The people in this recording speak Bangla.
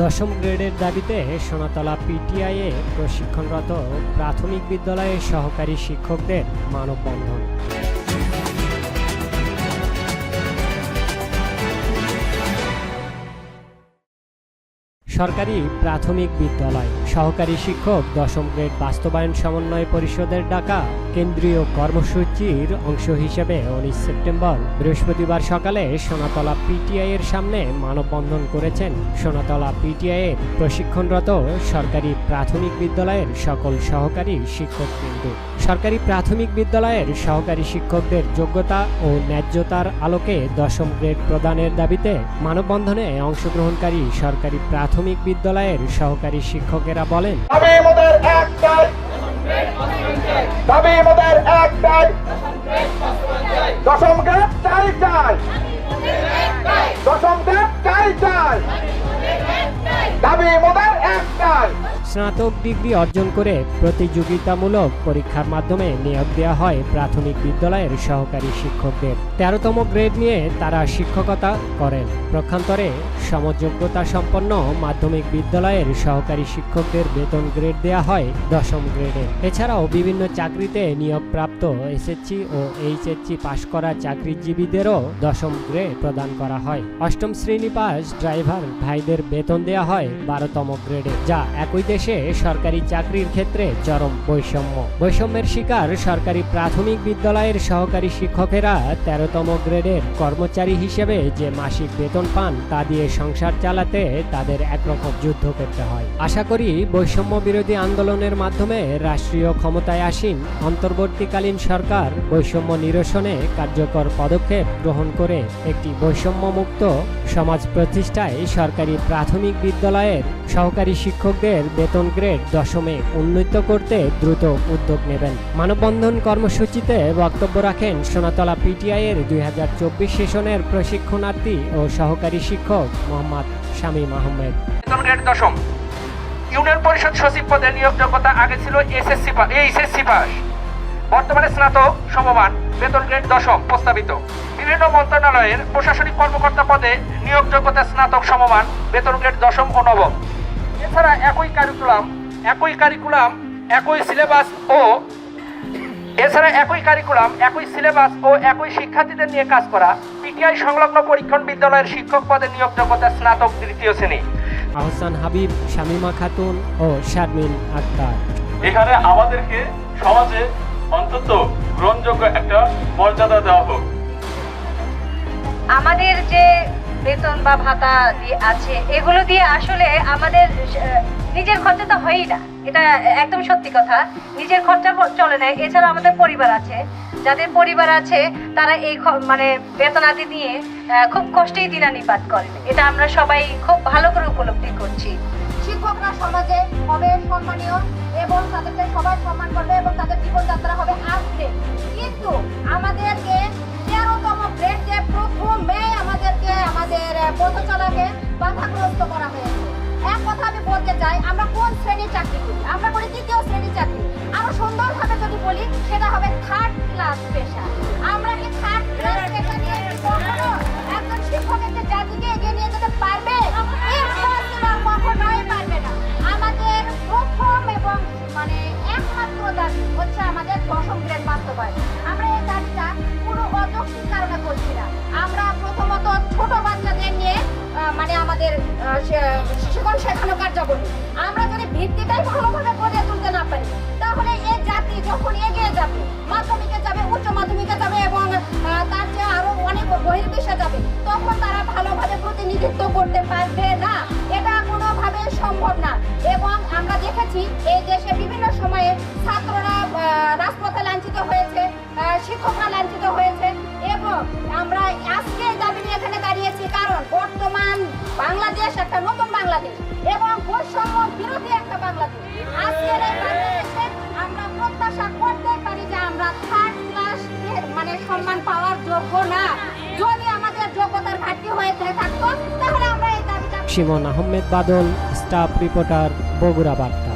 দশম গ্রেডের দাবিতে সোনাতলা পিটিআইয়ে প্রশিক্ষণরত প্রাথমিক বিদ্যালয়ের সহকারী শিক্ষকদের মানববন্ধন। সরকারি প্রাথমিক বিদ্যালয়। সহকারী শিক্ষক দশম গ্রেড বাস্তবায়ন সমন্বয় পরিষদের ডাকা কেন্দ্রীয় কর্মসূচির অংশ হিসেবে উনিশ সেপ্টেম্বর বৃহস্পতিবার সকালে সোনাতলা পিটিআই এর সামনে মানববন্ধন করেছেন। সোনাতলা পিটিআই এর প্রশিক্ষণরত সরকারি প্রাথমিক বিদ্যালয়ের সকল সহকারী শিক্ষকবৃন্দ। সরকারি প্রাথমিক বিদ্যালয়ের সহকারী শিক্ষকদের যোগ্যতা ও ন্যায্যতার আলোকে দশম গ্রেড প্রদানের দাবিতে মানববন্ধনে অংশগ্রহণকারী সরকারি প্রাথমিক বিদ্যালয়ের সহকারী শিক্ষকেরা বলেন দশম গ্রেড চাই চাই। দশম গ্রেড চাই চাই। স্নাতক ডিগ্রি অর্জন করে প্রতিযোগিতামূলক পরীক্ষার মাধ্যমে নিয়োগ দেওয়া হয় প্রাথমিক বিদ্যালয়ের সহকারী শিক্ষকদের। তেরোতম গ্রেড নিয়ে তারা শিক্ষকতা করেন। প্রক্ষান্তরে সমযোগ্যতা সম্পন্ন মাধ্যমিক বিদ্যালয়ের সহকারী শিক্ষকদের বেতন গ্রেড দেওয়া হয় দশম গ্রেডে। এছাড়াও বিভিন্ন চাকরিতে নিয়োগপ্রাপ্ত এসএসসি ও এইচএসসি পাশ করা চাকরিজীবীদেরও দশম গ্রেড প্রদান করা হয়। অষ্টম শ্রেণি পাস ড্রাইভার ভাইদের বেতন দেওয়া হয় বারোতম গ্রেডে, যা একই দেশে সরকারি চাকরির ক্ষেত্রে চরম বৈষম্য। বৈষম্যের শিকার সরকারি প্রাথমিক বিদ্যালয়ের সহকারী শিক্ষকেরা তেরোতম গ্রেডের কর্মচারী হিসেবে যে মাসিক বেতন পান তা দিয়ে সংসার চালাতে তাদের একরকম যুদ্ধ করতে হয়। আশা করি বৈষম্য বিরোধী আন্দোলনের মাধ্যমে রাষ্ট্রীয় ক্ষমতায় আসীন অন্তর্বর্তীকালীন সরকার বৈষম্য নিরসনে কার্যকর পদক্ষেপ গ্রহণ করে একটি বৈষম্যমুক্ত সমাজ প্রতিষ্ঠায় সরকারি প্রাথমিক বিদ্যালয়ের সহকারী শিক্ষকদের বেতন গ্রেড দশমে উন্নীত করতে দ্রুত উদ্যোগ নেবেন। মানববন্ধন কর্মসূচিতে বক্তব্য রাখেন সোনাতলা পিটিআই এর দুই হাজার চব্বিশ সেশনের প্রশিক্ষণার্থী ও সহকারী শিক্ষক মোহাম্মদ শামীম আহমেদ। দশম। ইউনিয়ন পরিষদ সচিব পদে নিয়োগযোগ্যতা আগে ছিল এসএসসি এইচএসসি পাস। বর্তমানে স্নাতক সমমান বেতন গ্রেড দশম প্রস্তাবিত। বিভিন্ন মন্ত্রণালয়ের প্রশাসনিক কর্মকর্তা পদে নিয়োগযোগ্যতা স্নাতক সমমান বেতন গ্রেড দশম ও নবম। এছাড়া একই কারিকুলাম একই কারিকুলাম একই সিলেবাস ও এছাড়া একই কারিকুলাম একই সিলেবাস ও একই শিক্ষার্থীদের নিয়ে কাজ করা পিটিআই সংলগ্ন পরীক্ষণ বিদ্যালয়ের শিক্ষক পদে নিয়োগযোগ্যতা স্নাতক তৃতীয় শ্রেণি। আহসান হাবিব শামীমা খাতুন ও শারমিন আক্তার। এখানে আমাদেরকে সমাজে অন্তত গ্রহণযোগ্য একটা মর্যাদা দেওয়া হোক। আমাদের যে বেতন বা ভাতা দিয়ে আছে এগুলো দিয়ে আসলে আমাদের নিজের খরচা তো হয়ই না। এটা একদম সত্যি কথা। নিজের খরচা চলে না। এছাড়া আমাদের পরিবার আছে। যাদের পরিবার আছে তারা এই মানে বেতনাদি নিয়ে খুব কষ্টেই দিনানিপাত করেন। এটা আমরা সবাই খুব ভালো করে উপলব্ধি করছি। শিক্ষকরা সমাজে হবে সম্মানীয়। এবং তাদেরকে সবাই সম্মান করবে এবং তাদের জীবনযাত্রা হবে আসবে কিন্তু আমাদেরকে তেরোতম গ্রেড প্রথমে আমাদেরকে আমাদের পথচলাকে পথ বাধাগ্রস্ত করা হয়েছে। এক কথা আমি বলতে চাই, আমরা কোন শ্রেণির চাকরি করি? আমরা করি তৃতীয় শ্রেণির চাকরি। আমরা সুন্দরভাবে আমাদের শিশুগণ শেখানো কার্যকরী আমরা যদি ভিত্তিটাই ভালোভাবে গড়ে তুলতে না পারি, তাহলে এই জাতি যখন এগিয়ে যাবে, মাধ্যমিকে যাবে, উচ্চ মাধ্যমিকে যাবে এবং তার চেয়ে আরও অনেক বহির্বিশ্বে যাবে, তখন তারা ভালোভাবে প্রতিনিধিত্ব করতে পারবে না। এটা কোনোভাবে সম্ভব না। এবং আমরা দেখেছি, এই দেশে বিভিন্ন সময়ে ছাত্ররা বাংলাদেশ একটা নতুন বাংলাদেশ এবং বৈষম্য বিরোধী একটা বাংলাদেশ। আজকের এই বাংলাদেশে আমরা প্রত্যাশা করতে পারি যে আমরা থার্ড ক্লাস মানে সম্মান পাওয়ার যোগ্য না। যদি আমাদের যোগ্যতার ঘাটতি হয়ে থাকতো, তাহলে আমরা এই দাবিটা শিমন আহমেদ বাদল, স্টাফ রিপোর্টার বগুড়া বার্তা।